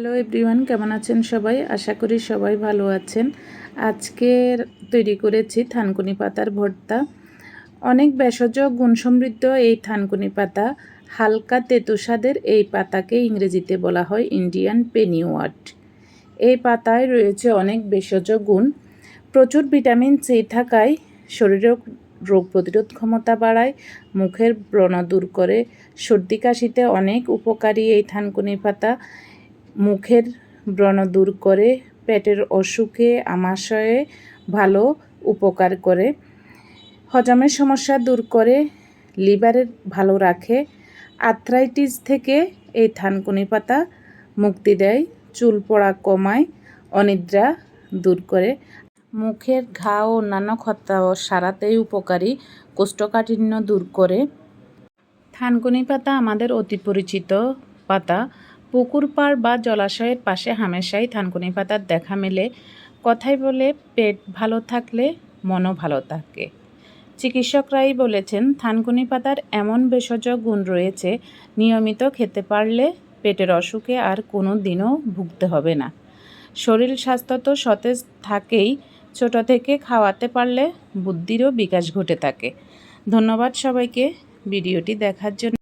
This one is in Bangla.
হ্যালো এভরিওয়ান কেমন আছেন সবাই? আশা করি সবাই ভালো আছেন। আজকে তৈরি করেছি থানকুনি পাতার ভর্তা। অনেক ভেষজ গুণসমৃদ্ধ এই থানকুনি পাতা। হালকা তেতো স্বাদের এই পাতাকে ইংরেজিতে বলা হয় ইন্ডিয়ান পেনিওয়াট এই পাতায় রয়েছে অনেক ভেষজ গুণ। প্রচুর ভিটামিন সি থাকায় শরীরের রোগ প্রতিরোধ ক্ষমতা বাড়ায়, মুখের ব্রণ দূর করে, সর্দি কাশিতে অনেক উপকারী এই থানকুনি পাতা। মুখের ব্রণ দূর করে, পেটের অসুখে, আমাশয়ে ভালো উপকার করে। হজমের সমস্যা দূর করে, লিভারের ভালো রাখে। আর্থ্রাইটিস থেকে এই থানকুনি পাতা মুক্তি দেয়, চুল পড়া কমায়, অনিদ্রা দূর করে। মুখের ঘা ও অন্যান্য ক্ষতা সারাতেই উপকারী, কোষ্ঠকাঠিন্য দূর করে। থানকুনি পাতা আমাদের অতি পরিচিত পাতা। পুকুর পাড় বা জলাশয়ের পাশে হামেশাই থানকুনি পাতার দেখা মেলে, কথাই বলে পেট ভালো থাকলে মনও ভালো থাকে। চিকিৎসকরাই বলেছেন থানকুনি পাতার এমন ভেষজ গুণ রয়েছে, নিয়মিত খেতে পারলে পেটের অসুখে আর কোনো দিনও ভুগতে হবে না। শরীর স্বাস্থ্য তো সতেজ থাকেই, ছোট থেকে খাওয়াতে পারলে বুদ্ধিরও বিকাশ ঘটে থাকে। ধন্যবাদ সবাইকে, ভিডিওটি দেখার জন্য।